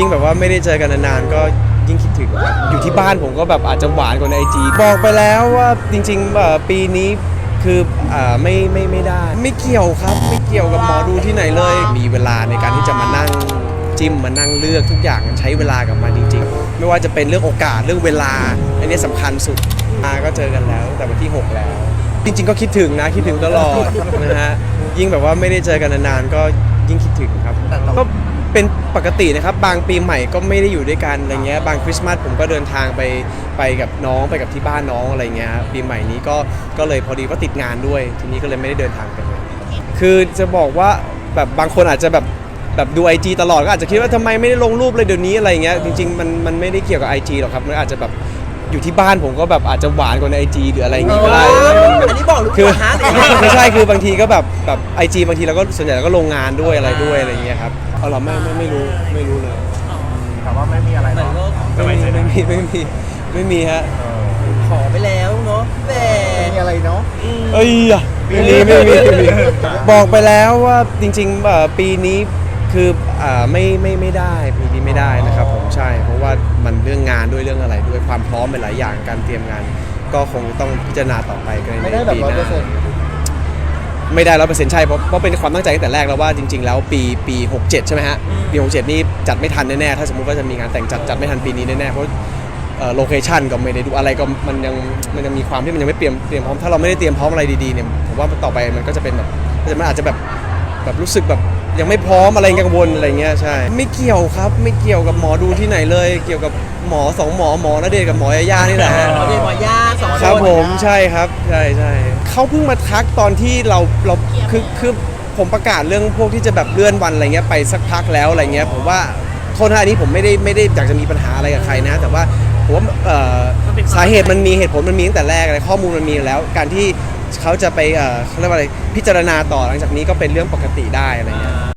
ยิ่งแบบว่าไม่ได้เจอกันนานๆก็ยิ่งคิดถึงครับอยู่ที่บ้านผมก็แบบอาจจะหวานกว่าในไอจีบอกไปแล้วว่าจริงๆเอ่อปีนี้คืออ่าไม่ไม่ไม่ได้ ไม่เกี่ยวครับไม่เกี่ยวกับหมอดูที่ไหนเลย มีเวลาในการที่จะมานั่งจิ้มมานั่งเลือกทุกอย่างมันใช้เวลากับมันจริงๆ ไม่ว่าจะเป็นเรื่องโอกาสเรื่องเวลา อันนี้สำคัญสุดมาก็เจอกันแล้วตั้งแต่วันที่ 6 แล้ว จริงๆ ก็คิดถึงนะคิดถึงตลอดนะฮะยิ่งแบบว่าไม่ได้เจอกันนานๆก็ยิ่งคิดถึงครับก็ เป็นปกตินะครับ บางปีใหม่ก็ไม่ได้อยู่ด้วยกันอะไรเงี้ยบางคริสต์มาสผมก็เดินทางไปไปกับน้องไปกับที่บ้านน้องอะไรเงี้ยปีใหม่นี้ก็ก็เลยพอดีว่าติดงานด้วย ทีนี้ก็เลยไม่ได้เดินทางไปเลยคือจะบอกว่าแบบบางคนอาจจะแบบแบบดู IG ตลอดก็อาจจะคิดว่าทำไมไม่ได้ลงรูปเลยเดี๋ยวนี้อะไรเงี้ยจริงๆมันมันไม่ได้เกี่ยวกับ IG หรอกครับมันอาจจะแบบ อยู่ที่บ้านผมก็แบบอาจจะหวานกว่าใน IG หรืออะไรอย่างงี้ก็ได้ อันนี้บอกหรือคือว่าฮะหรือยังไงไม่ใช่คือบางทีก็แบบแบบไอจีบางทีเราก็ส่วนใหญ่เราก็ลงงานด้วยอะไรด้วยอะไรอย่างเงี้ยครับเอาเราไม่ไม่ไม่รู้ไม่รู้เลยแต่ว่าไม่มีอะไรเหมือนเนาะก็ไม่มีไม่มีไม่มีไม่มีฮะขอไปแล้วเนาะแหมไม่มีอะไรเนาะเอ้ยอะไม่มีไม่มีไม่มีบอกไปแล้วว่าจริงๆเอ่อปีนี้ คืออ่าไม่ไม่ไม่ได้ปีนี้ไม่ได้นะครับผมใช่ เพราะว่ามันเรื่องงานด้วยเรื่องอะไรด้วยความพร้อมเป็นหลายอย่างการเตรียมงาน ก็คงต้องพิจารณาต่อไปกันในไม่ได้แบบปีร้อหยเปอน้า ร์เซ็นต์ไม่ได้ร้อยเปอร์เซ็นต์ใช่เพราะเพราะเป็นความตั้งใจตั้งแต่แรกแล้วว่าจริง ๆ แล้วปีปี67 ใช่ไหมฮะ ปี 67 นี่จัดไม่ทันแน่ ๆ ถ้าสมมุติว่าจะมีงานแต่งจัดจัดไม่ทันปีนี้แน่ ๆ เพราะโลเคชันก็ไม่ได้ดูอะไรก็มันยังมันยังมีความที่มันยังไม่เตรียมเตรียมพร้อมถ้าเราไม่ได้เตรียมพร้อมอะไรดี ๆ เนี่ยผมว่าต่อไปมันก็จะเป็นแบบมันอาจจะแบบแบบรู้สึกแบบ ยังไม่พร้อมอะไรกังวลอะไรเงี้ยใช่ ไม่เกี่ยวครับไม่เกี่ยวกับหมอดูที่ไหนเลย เกี่ยวกับหมอสองหมอหมอณเดชน์กับหมอยาย่านี่แหละฮะเราเป็นหมอยาสองคนครับผมใช่ครับใช่ใช่เขาเพิ่งมาทักตอนที่เราเราคือคือผมประกาศเรื่องพวกที่จะแบบเลื่อนวันอะไรเงี้ยไปสักพักแล้วอะไรเงี้ยผมว่าโทษนะอันนี้ผมไม่ได้ไม่ได้อยากจะมีปัญหาอะไรกับใครนะ แต่ว่าผมว่าเอ่อสาเหตุมันมีเหตุผลมันมีตั้งแต่แรกอะไรข้อมูลมันมีอยู่แล้ว การที่ เขาจะไปเอ่อเขาเรียกว่าอะไรพิจารณาต่อหลังจากนี้ก็เป็นเรื่องปกติได้อะไรเงี้ย